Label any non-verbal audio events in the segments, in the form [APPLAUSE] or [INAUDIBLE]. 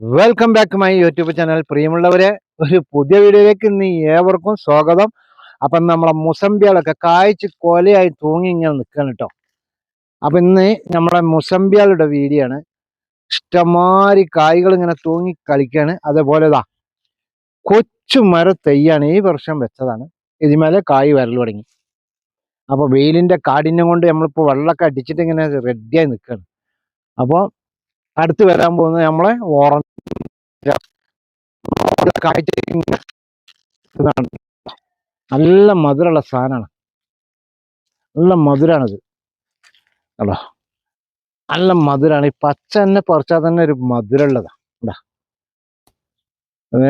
Welcome back my YouTube channel പ്രിയമുള്ളവരെ ഒരു പുതിയ വീഡിയോയിലേക്ക് ഇന്ന് ഏവർക്കും സ്വാഗതം. അപ്പം നമ്മളെ മുസമ്പിയാളൊക്കെ കായ്ച്ച് കൊലയായി തൂങ്ങി ഇങ്ങനെ നിൽക്കണം കേട്ടോ. അപ്പം ഇന്ന് നമ്മളെ മുസമ്പിയാളുടെ വീഡിയോ ആണ്. ഇഷ്ടമാതിരി കായ്കൾ ഇങ്ങനെ തൂങ്ങി കളിക്കുകയാണ്. അതേപോലെ ഇതാ കൊച്ചു മര തെയ്യാണ് ഈ വർഷം വെച്ചതാണ്. ഇതിമേലെ കായ് വരൽ തുടങ്ങി. അപ്പോൾ വെയിലിന്റെ കാഠിന്യം കൊണ്ട് നമ്മളിപ്പോൾ വെള്ളമൊക്കെ അടിച്ചിട്ട് ഇങ്ങനെ റെഡിയായി നിൽക്കുകയാണ്. അപ്പോൾ അടുത്ത് വരാൻ പോകുന്നത് നമ്മളെ ഓറഞ്ച് ഇതാണ്. നല്ല മധുരമുള്ള സാധനമാണ്. നല്ല മധുരമാണിത്. അല്ലോ നല്ല മധുരമാണ്. ഈ പച്ച തന്നെ പറിച്ചാൽ തന്നെ ഒരു മധുരമുള്ളതാ. ഇതാ അത്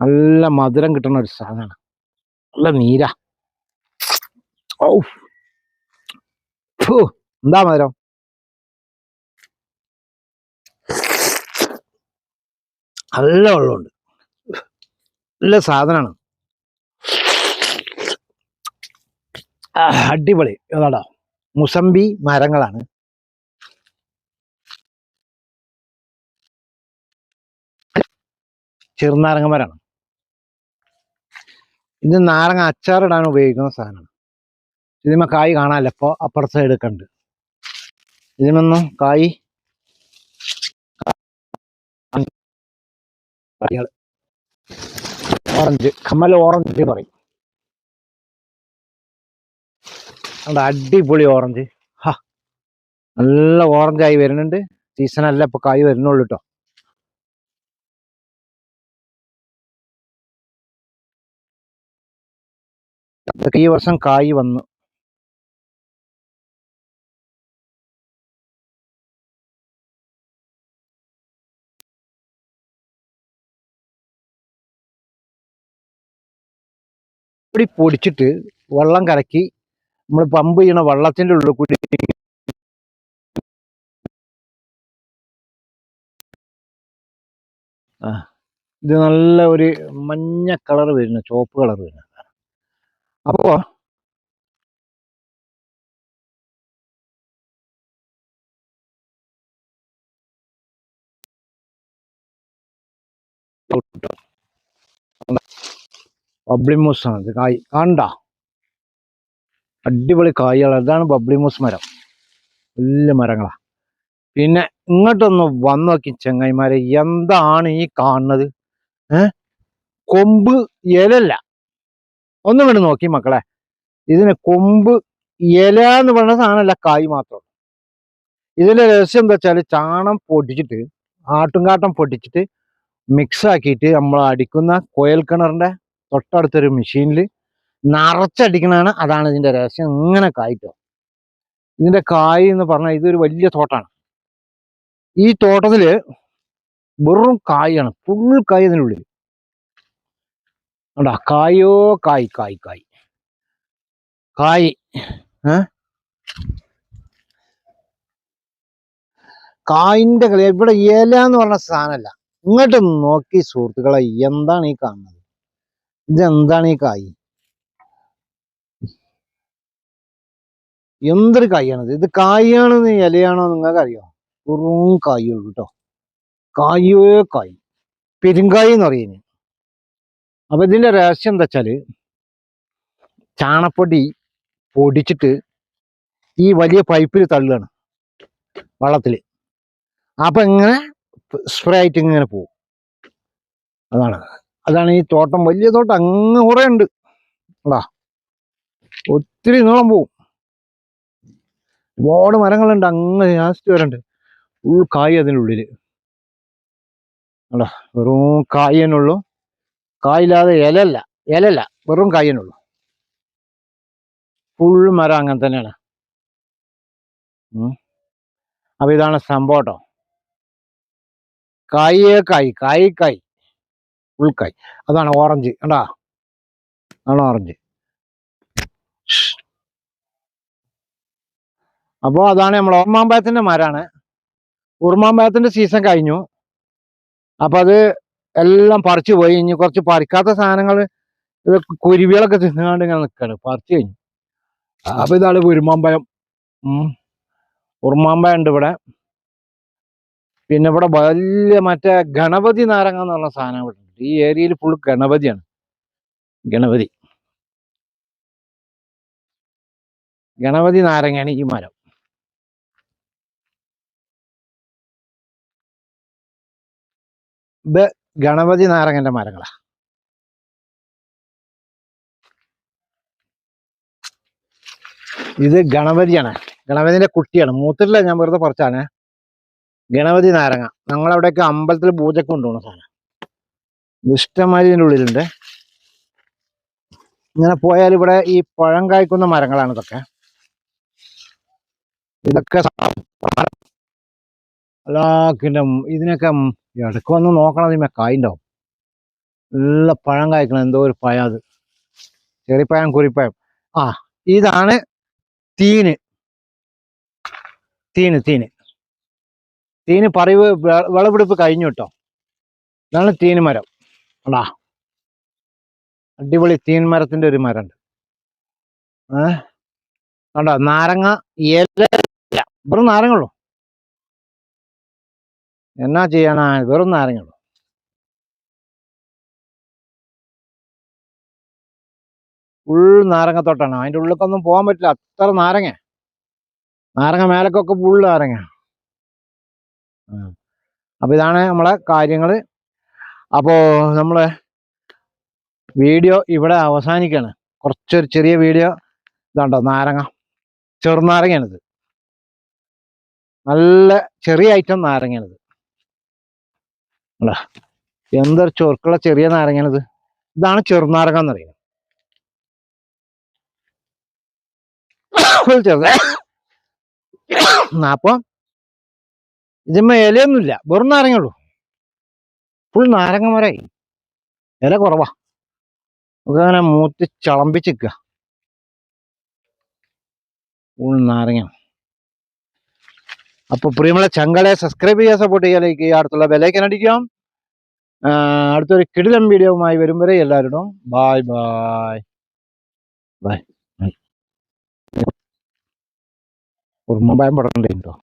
നല്ല മധുരം കിട്ടുന്ന ഒരു സാധനമാണ്. നല്ല നീരാ. ഔ. എന്താ മധുരം? നല്ല വെള്ളമുണ്ട്. നല്ല സാധനമാണ് അടിപൊളി. ഏതാടാ? മുസമ്പി മരങ്ങളാണ്. ചെറുനാരങ്ങ മരമാണ് ഇത് നാരങ്ങ അച്ചാറിടാൻ ഉപയോഗിക്കുന്ന സാധനമാണ്. ഇതിന്മേ കായ് കാണാമല്ലോ ഇപ്പോൾ അപ്പുറത്തെ സൈഡ് ഒക്കെ ഇതിനൊന്നും കായ് കായ്കൾ ഓറഞ്ച് കമ്മൽ ഓറഞ്ച് പറയും. അവിടെ അടിപൊളി ഓറഞ്ച്. ഹാ നല്ല ഓറഞ്ച് ആയി വരുന്നുണ്ട്. സീസൺ അല്ല ഇപ്പൊ കായ് വരുന്നുള്ളൂ കേട്ടോ അതൊക്കെ ഈ വർഷം കായ് വന്നു. പൊടി പൊടിച്ചിട്ട് വെള്ളം കലക്കി നമ്മൾ പമ്പ് ചെയ്യണ വെള്ളത്തിന്റെ ഉള്ളിൽ കൂടി ഇത് നല്ല ഒരു മഞ്ഞ കളർ വരുന്ന ചുവപ്പ് കളർ വരുന്ന അപ്പോ ബബ്ലിമൂസ് ആണ്. ഇത് കായ് കണ്ട. അടിപൊളി കായ്കളാണ് ഇതാണ് ബബ്ലിമൂസ് മരം. വലിയ മരങ്ങളാ. പിന്നെ ഇങ്ങോട്ടൊന്ന് വന്നു നോക്കി ചെങ്ങായിമാരെ എന്താണ് ഈ കാണുന്നത്? ഏ? കൊമ്പ് ഇലല്ല ഒന്നും വേണ്ട നോക്കി മക്കളെ. ഇതിന് കൊമ്പ് ഇല എന്ന് പറയുന്ന സാധനമല്ല കായ് മാത്രം. ഇതിന്റെ രഹസ്യം എന്താ വെച്ചാൽ ചാണം പൊടിച്ചിട്ട് ആട്ടുംകാട്ടം പൊടിച്ചിട്ട് മിക്സ് ആക്കിയിട്ട് നമ്മൾ അടിക്കുന്ന കോയൽ കിണറിന്റെ തൊട്ടടുത്തൊരു മെഷീനിൽ നിറച്ചടിക്കണതാണ്. അതാണ് ഇതിന്റെ രഹസ്യം. ഇങ്ങനെ കായ്ട്ടോ ഇതിന്റെ കായ് എന്ന് പറഞ്ഞാൽ ഇതൊരു വലിയ തോട്ടാണ്. ഈ തോട്ടത്തിൽ വെറും കായാണ്. ഫുൾ കായ് ഇതിനുള്ളിൽ കണ്ടാ? കായോ കായ് കായ് കായ്. കായ്. കായിന്റെ കളി. ഇവിടെ ഇല എന്ന് പറഞ്ഞ സാധനമല്ല. ഇങ്ങോട്ട് നോക്കി സുഹൃത്തുക്കളെ എന്താണ് ഈ കാണുന്നത്? ഇതെന്താണ് ഈ കായ്? എന്തൊരു കായാണിത് ഇത്? കായാണെന്ന് ഇലയാണോ നിങ്ങൾക്ക് അറിയോ വെറും കായുള്ളൂ കേട്ടോ കായോ കായ്. പെരുങ്കായ് എന്ന് പറയുന്നത്. അപ്പൊ ഇതിന്റെ രഹസ്യം എന്താ വെച്ചാൽ ചാണപ്പൊടി പൊടിച്ചിട്ട് ഈ വലിയ പൈപ്പിൽ തള്ളുകയാണ് വള്ളത്തിൽ. അപ്പൊ ഇങ്ങനെ സ്പ്രേ ആയിട്ട് ഇങ്ങനെ പോവും. അതാണ്. അതാണ് ഈ തോട്ടം. വലിയ തോട്ടം. അങ്ങ് കുറെ ഉണ്ട്. അതാ. ഒത്തിരി നീളം പോവും. ഒരുപാട് മരങ്ങളുണ്ട്. അങ്ങ് ലാസ്റ്റ് വരണ്ട് ഫുൾ കായ് അതിനുള്ളിൽ അടാ വെറും കായനുള്ളൂ കായില്ലാതെ ഇലല്ല ഇലല്ല വെറും കായനുള്ളൂ ഫുൾ മരം അങ്ങനെ തന്നെയാണ്. ഉം. അപ്പൊ ഇതാണ് സംഭവം കേട്ടോ. കായേ കായ്. കായ് കായ്. ഫുൾ കായ് അതാണ് ഓറഞ്ച്. കണ്ടാ? അതാണ് ഓറഞ്ച്. അപ്പോൾ അതാണ് നമ്മൾ ഓർമാമ്പഴത്തിന്റെ മരാണ്. ഉറുമാമ്പഴത്തിന്റെ സീസൺ കഴിഞ്ഞു. അപ്പൊ അത് എല്ലാം പറിച്ചു പോയി. ഇനി കുറച്ച് പറിക്കാത്ത സാധനങ്ങൾ കുരുവികളൊക്കെ തിന്നുകൊണ്ട് ഇങ്ങനെ നിൽക്കാണ് പറിച്ചു കഴിഞ്ഞു. അപ്പൊ ഇതാണ് ഉരുമാമ്പഴം ഉം. ഉറുമാമ്പഴം ഉണ്ട് ഇവിടെ. പിന്നെ ഇവിടെ വലിയ മറ്റേ ഗണപതി നാരങ്ങ എന്ന് പറഞ്ഞ സാധനം ഇവിടെ ഈ ഏരിയയിൽ ഫുൾ ഗണപതിയാണ്. ഗണപതി. ഗണപതി നാരങ്ങയാണ് ഈ മരം. ഇത് ഗണപതി നാരങ്ങന്റെ മരങ്ങളാ. ഇത് ഗണപതിയാണ്. ഗണപതിന്റെ കുട്ടിയാണ്. മൂത്തിട്ടില്ല ഞാൻ വെറുതെ പറിച്ചാണ് ഗണപതി നാരങ്ങ. ഞങ്ങളവിടെയൊക്കെ അമ്പലത്തിൽ പൂജക്ക് കൊണ്ടുപോകുന്ന സാധനം. ഇതിന്റെ ഉള്ളിലുണ്ട് ഇങ്ങനെ പോയാൽ ഇവിടെ ഈ പഴം കായ്ക്കുന്ന മരങ്ങളാണ് ഇതൊക്കെ. ഇതൊക്കെ അല്ലാക്കിന്റെ ഇതിനൊക്കെ ഇടയ്ക്ക് വന്ന് നോക്കണം ഇതിമേ കായുണ്ടാവും. നല്ല പഴം കായ്ക്കണം എന്തോ ഒരു പഴം അത്. ചെറിപ്പഴം കുറിപ്പഴം. ആ ഇതാണ് തീന്. Three three. തീന് പറിവ് വിളവെടുപ്പ് കഴിഞ്ഞു കേട്ടോ. ഇതാണ് തീന് മരം. അടാ അടിപൊളി തീൻ മരത്തിന്റെ ഒരു മരമുണ്ട്. ഏ? കണ്ടോ? നാരങ്ങ ഇല വെറും നാരങ്ങളുള്ളൂ എന്നാ ചെയ്യാനാ? വെറും നാരങ്ങളുള്ളൂ ഫുൾ നാരങ്ങത്തോട്ടാണ്. അതിന്റെ ഉള്ളിലേക്കൊന്നും പോകാൻ പറ്റില്ല. അത്ര നാരങ്ങ. നാരങ്ങ മേലക്കൊക്കെ ഫുൾ നാരങ്ങ. അപ്പൊ ഇതാണ് നമ്മളെ കാര്യങ്ങൾ. അപ്പോ നമ്മളെ വീഡിയോ ഇവിടെ അവസാനിക്കാണ്. കുറച്ചൊരു ചെറിയ വീഡിയോ ഇതാണ്ടോ നാരങ്ങ ചെറുനാരങ്ങയാണിത്. നല്ല ചെറിയ ഐറ്റം നാരങ്ങയാണിത്. അല്ല എന്തൊരു ചൊറുക്കുള്ള ചെറിയ നാരങ്ങയാണിത്. ഇതാണ് ചെറുനാരങ്ങ എന്ന് പറയുന്നത് [COUGHS] ചെറുത്. [COUGHS] അപ്പൊ ഇതിന്മേ ഇലയൊന്നുമില്ല വെറും നാരങ്ങയുള്ളൂ ഫുൾ നാരങ്ങ മരമായി ഇല കുറവാ. നമുക്ക് അങ്ങനെ മൂത്ത് ചളമ്പിച്ചിക്ക ഫുൾ നാരങ്ങ. അപ്പൊ പ്രിയമുള്ള ചങ്കളെ സബ്സ്ക്രൈബ് ചെയ്യുക സപ്പോർട്ട് ചെയ്യുക ലൈക്ക് ചെയ്യുക. അടുത്തുള്ള ബെലൈക്കൻ അടിക്കാം. അടുത്തൊരു കിടിലം വീഡിയോവുമായി വരും വരെ എല്ലാവരോടും ബായ് ബായ് ബായ് ഒരു പടക്കണ്ടേ കേട്ടോ